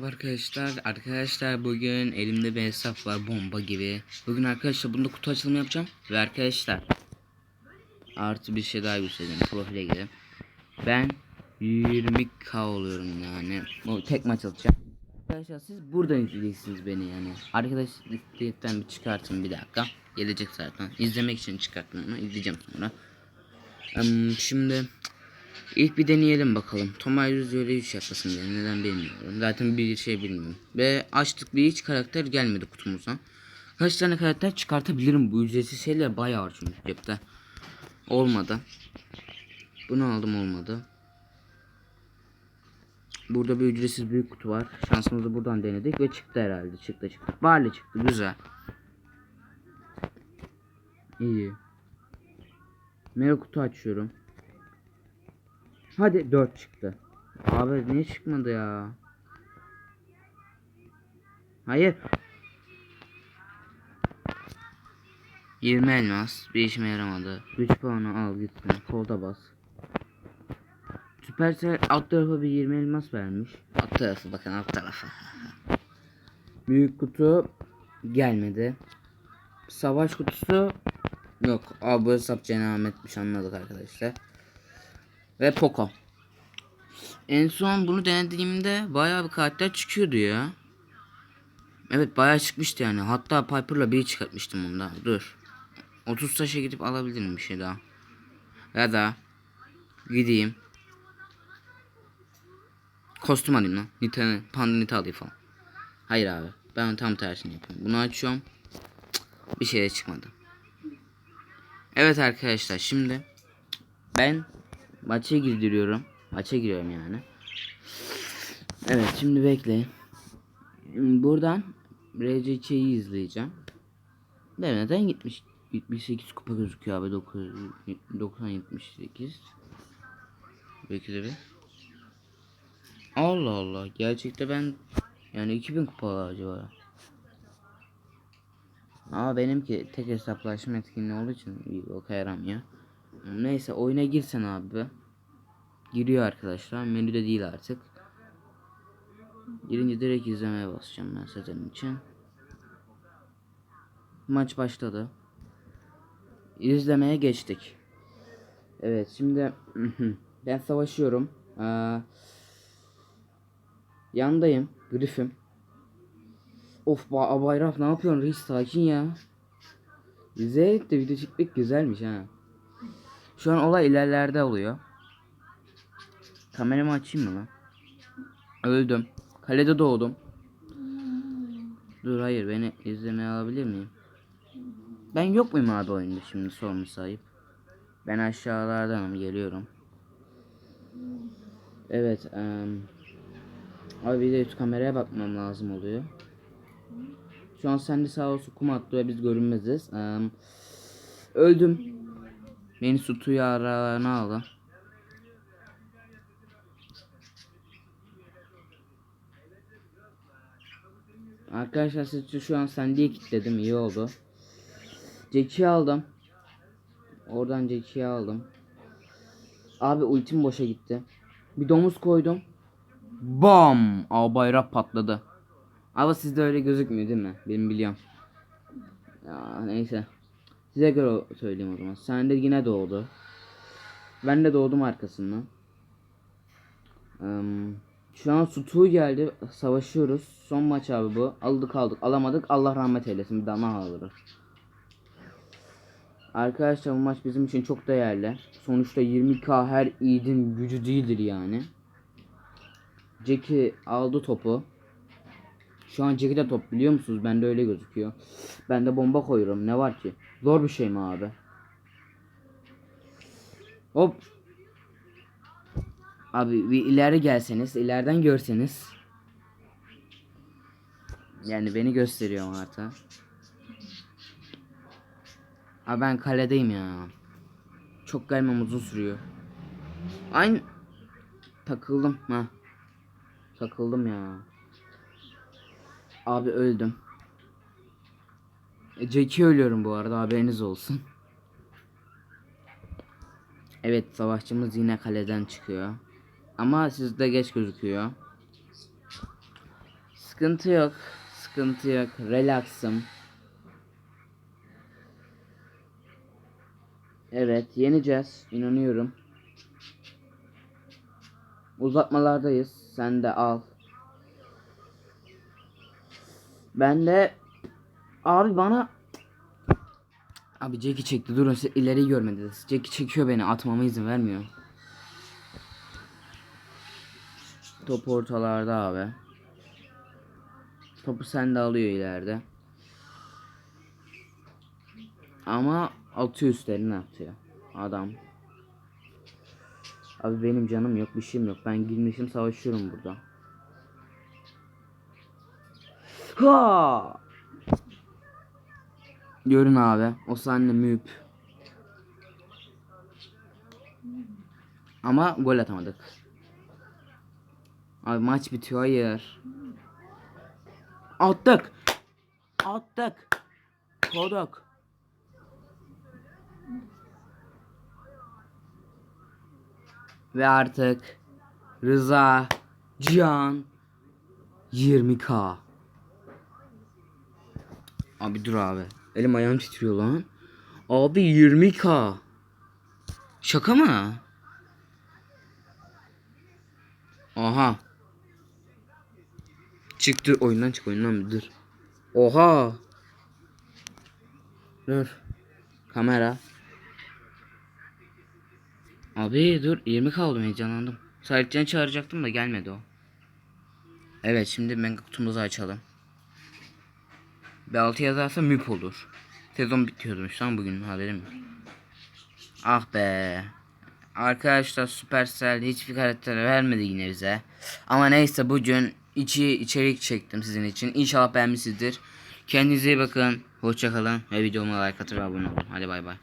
merhaba arkadaşlar. Arkadaşlar bugün elimde bir hesap var bomba gibi. Bugün arkadaşlar bunda kutu açılımı yapacağım. Ve arkadaşlar artı bir şey daha göstereceğim. Profile girelim. Ben 20k oluyorum yani. Bu tek maç atacağım. Arkadaşlar siz buradan izleyeceksiniz beni yani. Arkadaş listetten bir çıkartın bir dakika. Gelecek zaten. İzlemek için çıkarttım onu. izleyeceğim sonra. Em, şimdi İlk bir deneyelim bakalım. Tomay öyle 3 yapmasın diye. Neden bilmiyorum. Zaten bir şey bilmiyorum. Ve açtık bir hiç karakter gelmedi kutumuza. Kaç tane karakter çıkartabilirim bu ücretsiz şeyler bayağı var çünkü cepte. Olmadı. Bunu aldım olmadı. Burada bir ücretsiz büyük kutu var. Şansımızı buradan denedik ve çıktı herhalde. Çıktı çıktı. Barley çıktı güzel. İyi. Mega kutu açıyorum. Hadi 4 çıktı. Abi niye çıkmadı ya? Hayır. 20 elmas. Bir işime yaramadı. 3 puanı al gitsin. Kolda bas. Süpersel alt tarafa bir 20 elmas vermiş. Alt tarafı bakın alt tarafa. Büyük kutu gelmedi. Savaş kutusu yok. Abi bu hesap cenametmiş anladık arkadaşlar. Ve Poco. En son bunu denediğimde bayağı bir karakter çıkıyordu ya. Evet bayağı çıkmıştı yani. Hatta Piper'la bir çıkartmıştım bunda. Dur. 30 taşa gidip alabilirim bir şey daha. Ya da gideyim. Kostüm alayım lan. Nita, Panda Nita alayım falan. Hayır abi. Ben tam tersini yapıyorum. Bunu açıyorum. Bir şey de çıkmadı. Evet arkadaşlar şimdi ben maça girdiriyorum. Maça giriyorum yani. Evet şimdi bekleyin. Buradan RCC'yi izleyeceğim. Ve neden gitmiş 78 kupa gözüküyor abi 9 90 78. Belki de bir. Allah Allah gerçekte ben yani 2000 kupa acaba. Ama benimki tek hesaplaşma etkinliği olduğu için iyi boka yaramıyor. Neyse oyuna girsen abi. Giriyor arkadaşlar. Menüde değil artık. Girince direkt izlemeye basacağım ben sizin için. Maç başladı. İzlemeye geçtik. Evet şimdi ben savaşıyorum. Aa, yandayım. Griff'im. Of ba Bayraf ne yapıyorsun reis sakin ya. Zeyt de video çekmek güzelmiş ha. Şu an olay ilerlerde oluyor. Kameramı açayım mı lan? Öldüm. Kalede doğdum. Dur hayır beni izlemeye alabilir miyim? Ben yok muyum abi oyunda şimdi sormuş sahip. Ben aşağılardanım geliyorum. Evet. Um, abi bir de üst kameraya bakmam lazım oluyor. Şu an sende sağ olsun kum attı ve biz görünmeziz. Um, öldüm. Beni su tuyu aralarına aldı. Arkadaşlar sizi şu an sendiye kilitledim iyi oldu. Jack'i aldım. Oradan Jack'i aldım. Abi ultim boşa gitti. Bir domuz koydum. Bam! Aa bayrak patladı. Ama sizde öyle gözükmüyor değil mi? Benim biliyorum. Ya neyse. Size göre söyleyeyim o zaman. Sende yine doğdu. Ben de doğdum arkasından. Um, şu an Sutu geldi. Savaşıyoruz. Son maç abi bu. Aldık aldık. Alamadık. Allah rahmet eylesin. Bir daha alırız. Arkadaşlar bu maç bizim için çok değerli. Sonuçta 20k her yiğidin gücü değildir yani. Jackie aldı topu. Şu an Jack'i de top biliyor musunuz? Bende öyle gözüküyor. Ben de bomba koyuyorum. Ne var ki? Zor bir şey mi abi? Hop. Abi bir ileri gelseniz, ileriden görseniz. Yani beni gösteriyor harita. Abi ben kaledeyim ya. Çok gelmem uzun sürüyor. Aynı takıldım ha. Takıldım ya. Abi öldüm. E, Jack'i ölüyorum bu arada haberiniz olsun. Evet savaşçımız yine kaleden çıkıyor. Ama sizde geç gözüküyor. Sıkıntı yok. Sıkıntı yok. Relaxım. Evet, yeneceğiz. İnanıyorum. Uzatmalardayız. Sen de al. Ben de abi bana Abi Jackie çekti. Durun siz ileriyi görmediniz. Jackie çekiyor beni. Atmama izin vermiyor. Top ortalarda abi. Topu sen de alıyor ileride. Ama atıyor üstlerine atıyor. Adam. Abi benim canım yok bir şeyim yok. Ben girmişim savaşıyorum burada. Ha! Görün abi. O sahne müp. Ama gol atamadık. Abi maç bitiyor hayır. Attık. Attık. Kodok. Ve artık Rıza Cihan 20k. Abi dur abi. Elim ayağım titriyor lan. Abi 20k. Şaka mı? Aha. Çık dur oyundan çık oyundan bir dur. Oha. Dur. Kamera. Abi dur 20 kaldım heyecanlandım. Sahipcan çağıracaktım da gelmedi o. Evet şimdi mega kutumuzu açalım. Bir 6 yazarsa müp olur. Sezon bitiyormuş lan bugün haberim yok. Ah be. Arkadaşlar Supercell hiçbir karakter vermedi yine bize. Ama neyse bugün içi içerik çektim sizin için. İnşallah beğenmişsinizdir. Kendinize iyi bakın. Hoşçakalın ve videoma like atın ve abone olun. Hadi bay bay.